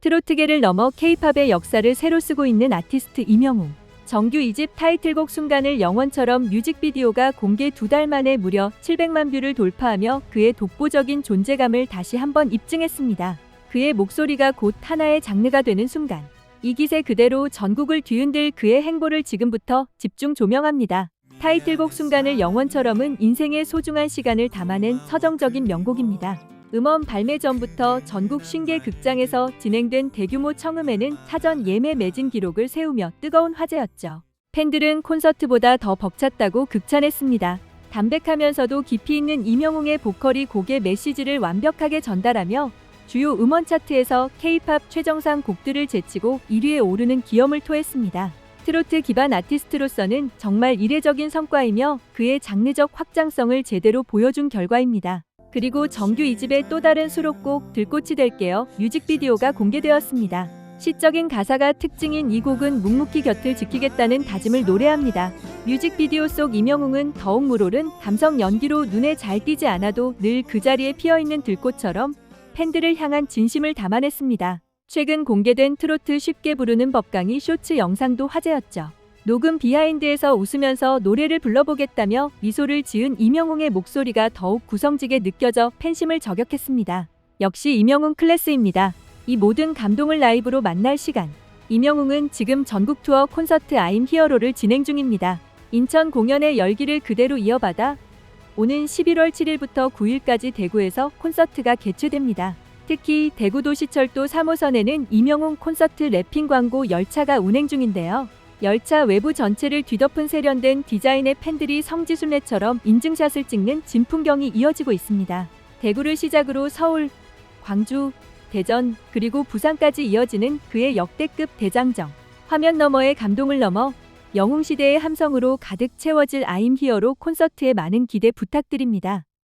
트로트계를 넘어 케이팝의 역사를 새로 쓰고 있는 아티스트 임영웅. 정규 2집 타이틀곡 순간을 영원처럼 뮤직비디오가 공개 두 달 만에 무려 700만 뷰를 돌파하며 그의 독보적인 존재감을 다시 한번 입증했습니다. 그의 목소리가 곧 하나의 장르가 되는 순간. 이 기세 그대로 전국을 뒤흔들 그의 행보를 지금부터 집중 조명합니다. 타이틀곡 순간을 영원처럼은 인생의 소중한 시간을 담아낸 서정적인 명곡입니다. 음원 발매 전부터 전국 50개 극장에서 진행된 대규모 청음회는 사전 예매 매진 기록을 세우며 뜨거운 화제였죠. 팬들은 콘서트보다 더 벅찼다고 극찬했습니다. 담백하면서도 깊이 있는 이명웅의 보컬이 곡의 메시지를 완벽하게 전달하며 주요 음원 차트에서 K-팝 최정상 곡들을 제치고 1위에 오르는 기염을 토했습니다. 트로트 기반 아티스트로서는 정말 이례적인 성과이며 그의 장르적 확장성을 제대로 보여준 결과입니다. 그리고 정규 2집의 또 다른 수록곡 들꽃이 될게요 뮤직비디오가 공개되었습니다. 시적인 가사가 특징인 이 곡은 묵묵히 곁을 지키겠다는 다짐을 노래합니다. 뮤직비디오 속 이명웅은 더욱 물오른 감성 연기로 눈에 잘 띄지 않아도 늘 그 자리에 피어있는 들꽃처럼 팬들을 향한 진심을 담아냈습니다. 최근 공개된 트로트 쉽게 부르는 법 강의 쇼츠 영상도 화제였죠. 녹음 비하인드에서 웃으면서 노래를 불러보겠다며 미소를 지은 이명웅의 목소리가 더욱 구성지게 느껴져 팬심을 저격했습니다. 역시 이명웅 클래스입니다. 이 모든 감동을 라이브로 만날 시간. 이명웅은 지금 전국 투어 콘서트 아임 히어로를 진행 중입니다. 인천 공연의 열기를 그대로 이어받아 오는 11월 7일부터 9일까지 대구에서 콘서트가 개최됩니다. 특히 대구도시철도 3호선에는 이명웅 콘서트 랩핑 광고 열차가 운행 중인데요. 열차 외부 전체를 뒤덮은 세련된 디자인의 팬들이 성지순례처럼 인증샷을 찍는 진풍경이 이어지고 있습니다. 대구를 시작으로 서울, 광주, 대전, 그리고 부산까지 이어지는 그의 역대급 대장정. 화면 너머의 감동을 넘어 영웅시대의 함성으로 가득 채워질 아임 히어로 콘서트에 많은 기대 부탁드립니다.